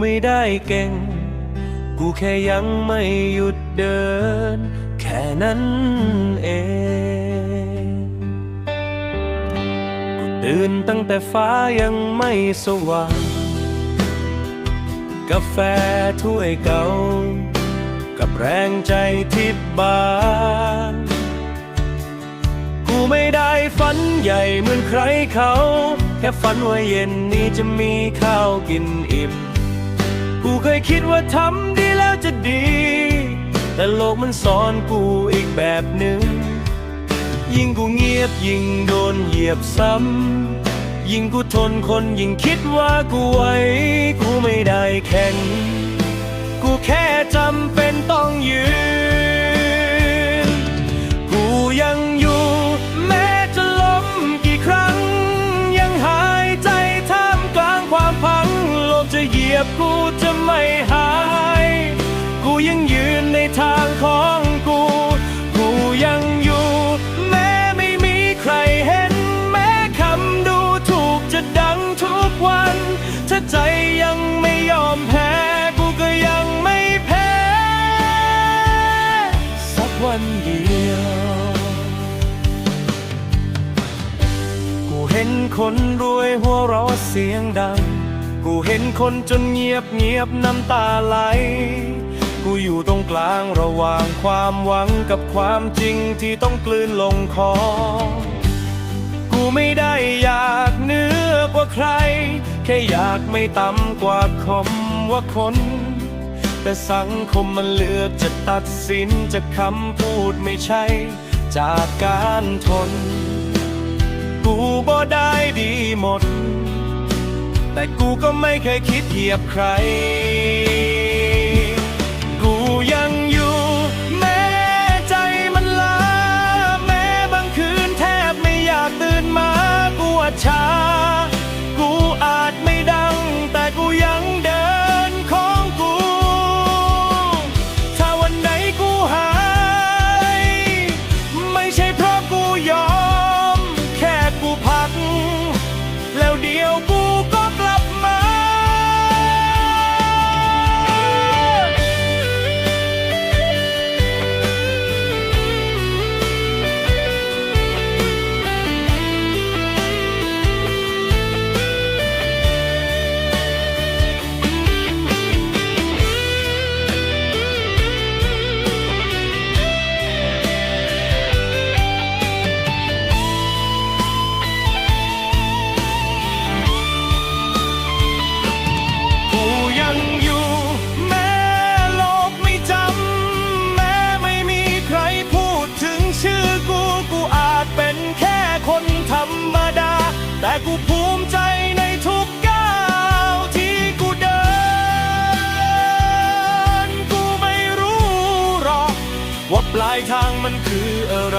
ไม่ได้เก่ง กูแค่ยังไม่หยุดเดิน แค่นั้นเอง กูตื่นตั้งแต่ฟ้ายังไม่สว่าง กาแฟถ้วยเก่า กับแรงใจที่บางกูไม่ได้ฝันใหญ่เหมือนใครเขา แค่ฝันว่าเย็นนี้จะมีข้าวกินอิ่ม กูเคยคิดว่าทำดีแล้วจะดี แต่โลกมันสอนกูอีกแบบหนึ่ง ยิ่งกูเงียบยิ่งโดนเหยียบซ้ำ ยิ่งกูทนคนยิ่งคิดว่ากูไหวกูไม่ได้แข่ง จะเหยียบกูจะไม่หาย กูยังยืนในทางของกู กูยังอยู่ แม้ไม่มีใครเห็น แม้คำดูถูกจะดังทุกวัน ถ้าใจยังไม่ยอมแพ้ กูก็ยังไม่แพ้ สักวันเดียว กูเห็นคนรวยหัวเราะเสียงดัง กูเห็นคนจนเงียบเงียบน้ำตาไหล กูอยู่ตรงกลางระหว่างความหวังกับความจริงที่ต้องกลืนลงคอ กูไม่ได้อยากเหนือกว่าใคร แค่อยากไม่ต่ำกว่าคำว่าคน แต่สังคมมันเลือกจะตัดสินจากคำพูดไม่ใช่ จากการทน กูบ่ได้ดีหมด แต่กูก็ไม่เคยคิดเหยียบใคร กูยังอยู่ แม้ใจมันล้า แม้บางคืนแทบไม่อยากตื่นมา กูอาช้า กูอาจไม่ แต่กูภูมิใจในทุกก้าวที่กูเดิน กูไม่รู้หรอก ว่าปลายทางมันคืออะไร